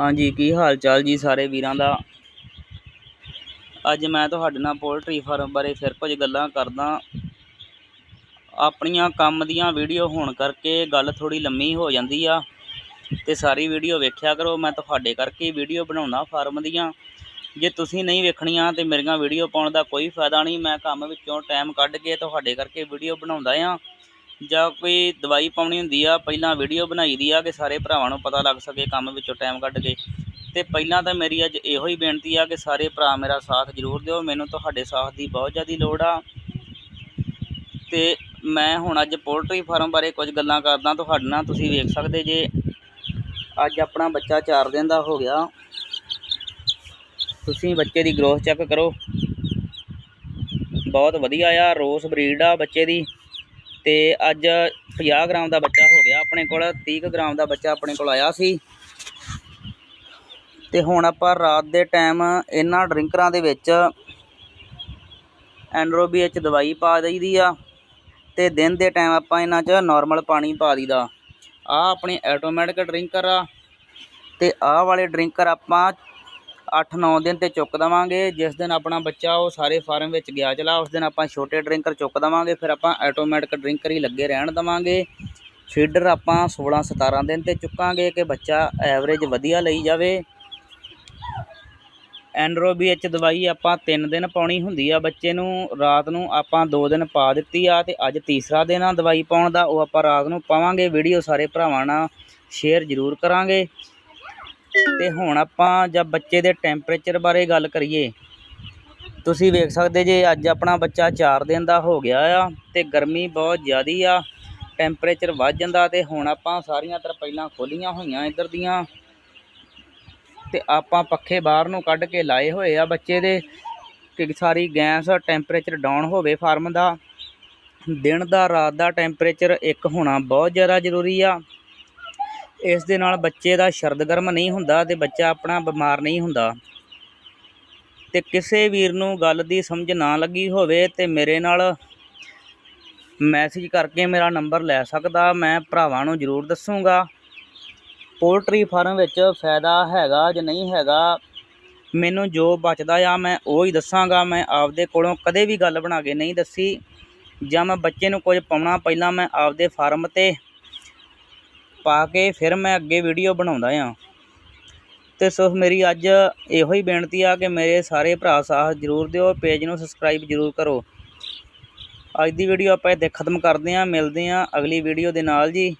ਹਾਂਜੀ, ਕੀ ਹਾਲ ਚਾਲ ਜੀ ਸਾਰੇ ਵੀਰਾਂ ਦਾ? ਅੱਜ ਮੈਂ ਤੁਹਾਡੇ ਨਾਲ ਪੋਲਟਰੀ ਫਾਰਮ ਬਾਰੇ ਫਿਰ ਕੁਝ ਗੱਲਾਂ ਕਰਦਾ। ਆਪਣੀਆਂ ਕੰਮ ਦੀਆਂ ਵੀਡੀਓ ਹੋਣ ਕਰਕੇ ਗੱਲ ਥੋੜੀ ਲੰਮੀ ਹੋ ਜਾਂਦੀ ਆ। ਤੇ ਸਾਰੀ ਵੀਡੀਓ ਵੇਖਿਆ ਕਰੋ, ਮੈਂ ਤੁਹਾਡੇ ਕਰਕੇ ਵੀਡੀਓ ਬਣਾਉਣਾ ਫਾਰਮ ਦੀਆਂ। ਜੇ ਤੁਸੀਂ ਨਹੀਂ ਵੇਖਣੀਆਂ ਤੇ ਮੇਰੀਆਂ ਵੀਡੀਓ ਪਾਉਣ ਦਾ ਕੋਈ ਫਾਇਦਾ ਨਹੀਂ। ਮੈਂ ਕੰਮ ਵਿੱਚੋਂ ਟਾਈਮ ਕੱਢ ਕੇ ਤੁਹਾਡੇ ਕਰਕੇ ਵੀਡੀਓ ਬਣਾਉਂਦਾ ਆ। ਜਾਂ ਕੋਈ ਦਵਾਈ ਪਾਉਣੀ ਹੁੰਦੀ ਆ, ਪਹਿਲਾਂ ਵੀਡੀਓ ਬਣਾਈ ਦੀ ਆ ਕਿ ਸਾਰੇ ਭਰਾਵਾਂ ਨੂੰ ਪਤਾ ਲੱਗ ਸਕੇ ਕੰਮ ਵਿੱਚੋਂ ਟਾਈਮ ਕੱਢ ਕੇ। ਤੇ ਪਹਿਲਾਂ ਤਾਂ ਮੇਰੀ ਅੱਜ ਇਹੋ ਹੀ ਬੇਨਤੀ ਆ ਕਿ ਸਾਰੇ ਭਰਾ ਮੇਰਾ ਸਾਥ ਜ਼ਰੂਰ ਦਿਓ, ਮੈਨੂੰ ਤੁਹਾਡੇ ਸਾਥ ਦੀ ਬਹੁਤ ਜ਼ਿਆਦਾ ਲੋੜ ਆ। ਤੇ ਮੈਂ ਹੁਣ ਅੱਜ ਪੋਲਟਰੀ ਫਾਰਮ ਬਾਰੇ ਕੁਝ ਗੱਲਾਂ ਕਰਦਾ, ਤੁਹਾਡੇ ਨਾਲ ਤੁਸੀਂ ਵੇਖ ਸਕਦੇ ਜੇ। ਅੱਜ ਆਪਣਾ ਬੱਚਾ 4 ਦਿਨ ਦਾ ਹੋ ਗਿਆ। ਤੁਸੀਂ ਬੱਚੇ ਦੀ ਗਰੋਥ ਚੈੱਕ ਕਰੋ। ਬਹੁਤ ਵਧੀਆ ਆ, ਰੋਸ ਬਰੀਡ ਆ ਬੱਚੇ ਦੀ। ਤੇ ਅੱਜ 50 ਗ੍ਰਾਮ ਦਾ ਬੱਚਾ ਹੋ ਗਿਆ ਆਪਣੇ ਕੋਲ 30 ਕੁ ਗ੍ਰਾਮ ਦਾ ਬੱਚਾ ਆਪਣੇ ਕੋਲ ਆਇਆ ਸੀ। ਤੇ ਹੁਣ ਆਪਾਂ ਰਾਤ ਦੇ ਟਾਈਮ ਇਹਨਾਂ ਡਰਿੰਕਰਾਂ ਦੇ ਵਿੱਚ ਐਂਡਰੋਬੀ ਵਿੱਚ ਦਵਾਈ ਪਾ ਦਈਦੀ ਆ ਤੇ ਦਿਨ ਦੇ ਟਾਈਮ ਆਪਾਂ ਇਹਨਾਂ 'ਚ ਨਾਰਮਲ ਪਾਣੀ ਪਾ ਦਈਦਾ। ਆ ਆਪਣੇ ਆਟੋਮੈਟਿਕ ਡਰਿੰਕਰ ਆ ਤੇ ਆਹ ਵਾਲੇ ਡਰਿੰਕਰ ਆਪਾਂ 8-9 ਦਿਨ ਤੇ ਚੁੱਕ ਦਵਾਂਗੇ। ਜਿਸ ਦਿਨ ਆਪਣਾ ਬੱਚਾ ਉਹ ਸਾਰੇ ਫਾਰਮ ਵਿੱਚ ਗਿਆ ਚਲਾ, ਉਸ ਦਿਨ ਆਪਾਂ ਛੋਟੇ ਡਰਿੰਕਰ ਚੁੱਕ ਦਵਾਂਗੇ, ਫਿਰ ਆਪਾਂ ਆਟੋਮੈਟਿਕ ਡਰਿੰਕਰ ਹੀ ਲੱਗੇ ਰਹਿਣ ਦਵਾਂਗੇ। ਫੀਡਰ ਆਪਾਂ 16-17 ਦਿਨ ਤੇ ਚੁੱਕਾਂਗੇ ਕਿ ਬੱਚਾ ਐਵਰੇਜ ਵਧੀਆ ਲਈ ਜਾਵੇ। ਐਂਡਰੋਬੀ ਵਿੱਚ ਦਵਾਈ ਆਪਾਂ 3 ਦਿਨ ਪਾਉਣੀ ਹੁੰਦੀ ਆ ਬੱਚੇ ਨੂੰ। ਰਾਤ ਨੂੰ ਆਪਾਂ 2 ਦਿਨ ਪਾ ਦਿੱਤੀ ਆ ਤੇ ਅੱਜ ਤੀਸਰਾ ਦਿਨ ਆ ਦਵਾਈ ਪਾਉਣ ਦਾ। ਉਹ ਆਪਾਂ ਰਾਤ ਨੂੰ ਪਾਵਾਂਗੇ। ਵੀਡੀਓ ਸਾਰੇ ਭਰਾਵਾਂ ਨਾਲ ਸ਼ੇਅਰ ਜ਼ਰੂਰ ਕਰਾਂਗੇ। ਤੇ ਹੁਣ ਆਪਾਂ ਜਦ ਬੱਚੇ ਦੇ ਟੈਂਪਰੇਚਰ ਬਾਰੇ ਗੱਲ ਕਰੀਏ, ਤੁਸੀਂ ਵੇਖ ਸਕਦੇ ਜੇ ਅੱਜ ਆਪਣਾ ਬੱਚਾ 4 ਦਿਨ ਦਾ ਹੋ ਗਿਆ ਆ ਤੇ ਗਰਮੀ ਬਹੁਤ ਜ਼ਿਆਦੀ ਆ ਟੈਂਪਰੇਚਰ ਵੱਧ ਜਾਂਦਾ ਤੇ ਹੁਣ ਆਪਾਂ ਸਾਰੀਆਂ ਤਰਪਾਈਲਾਂ ਖੋਲੀਆਂ ਹੋਈਆਂ ਇੱਧਰ ਦੀਆਂ ਤੇ ਆਪਾਂ ਪੱਖੇ ਬਾਹਰ ਨੂੰ ਕੱਢ ਕੇ ਲਾਏ ਹੋਏ ਆ ਬੱਚੇ ਦੇ ਕਿ ਸਾਰੀ ਗੈਸ ਟੈਂਪਰੇਚਰ ਡਾਊਨ ਹੋਵੇ ਫਾਰਮ ਦਾ, ਦਿਨ ਦਾ, ਰਾਤ ਦਾ ਟੈਂਪਰੇਚਰ ਇੱਕ ਹੋਣਾ ਬਹੁਤ ਜ਼ਿਆਦਾ ਜ਼ਰੂਰੀ ਆ। ਇਸ ਦੇ ਨਾਲ ਬੱਚੇ ਦਾ ਸ਼ਰਦਗਰਮ ਨਹੀਂ ਹੁੰਦਾ ਤੇ ਬੱਚਾ ਆਪਣਾ ਬਿਮਾਰ ਨਹੀਂ ਹੁੰਦਾ। ਤੇ ਕਿਸੇ ਵੀਰ ਨੂੰ ਗੱਲ ਦੀ ਸਮਝ ਨਾ ਲੱਗੀ ਹੋਵੇ ਤੇ ਮੇਰੇ ਨਾਲ ਮੈਸੇਜ ਕਰਕੇ ਮੇਰਾ ਨੰਬਰ ਲੈ ਸਕਦਾ, ਮੈਂ ਭਰਾਵਾਂ ਨੂੰ ਜ਼ਰੂਰ ਦੱਸੂਗਾ। ਪੋਲਟਰੀ ਫਾਰਮ ਵਿੱਚ ਫਾਇਦਾ ਹੈਗਾ ਜਾਂ ਨਹੀਂ ਹੈਗਾ, ਮੈਨੂੰ ਜੋ ਬਚਦਾ ਆ ਮੈਂ ਉਹ ਹੀ ਦੱਸਾਂਗਾ। ਮੈਂ ਆਪਦੇ ਕੋਲੋਂ ਕਦੇ ਵੀ ਗੱਲ ਬਣਾ ਕੇ ਨਹੀਂ ਦੱਸੀ। ਜਾਂ ਮੈਂ ਬੱਚੇ ਨੂੰ ਕੁਝ ਪਾਉਣਾ, ਪਹਿਲਾਂ ਮੈਂ ਆਪਦੇ ਫਾਰਮ ਤੇ ਪਾ ਕੇ ਫਿਰ ਮੈਂ ਅੱਗੇ ਵੀਡੀਓ ਬਣਾਉਂਦਾ ਆ ਤੇ ਸੋ ਮੇਰੀ ਅੱਜ ਇਹੋ ਹੀ ਬੇਨਤੀ ਆ ਕਿ ਮੇਰੇ ਸਾਰੇ ਭਰਾ ਸਾਥ ਜ਼ਰੂਰ ਦਿਓ ਪੇਜ ਨੂੰ ਸਬਸਕ੍ਰਾਈਬ ਜ਼ਰੂਰ ਕਰੋ। ਅੱਜ ਦੀ ਵੀਡੀਓ ਆਪਾਂ ਇੱਥੇ ਖਤਮ ਕਰਦੇ ਹਾਂ, ਮਿਲਦੇ ਹਾਂ ਅਗਲੀ ਵੀਡੀਓ ਦੇ ਨਾਲ ਜੀ।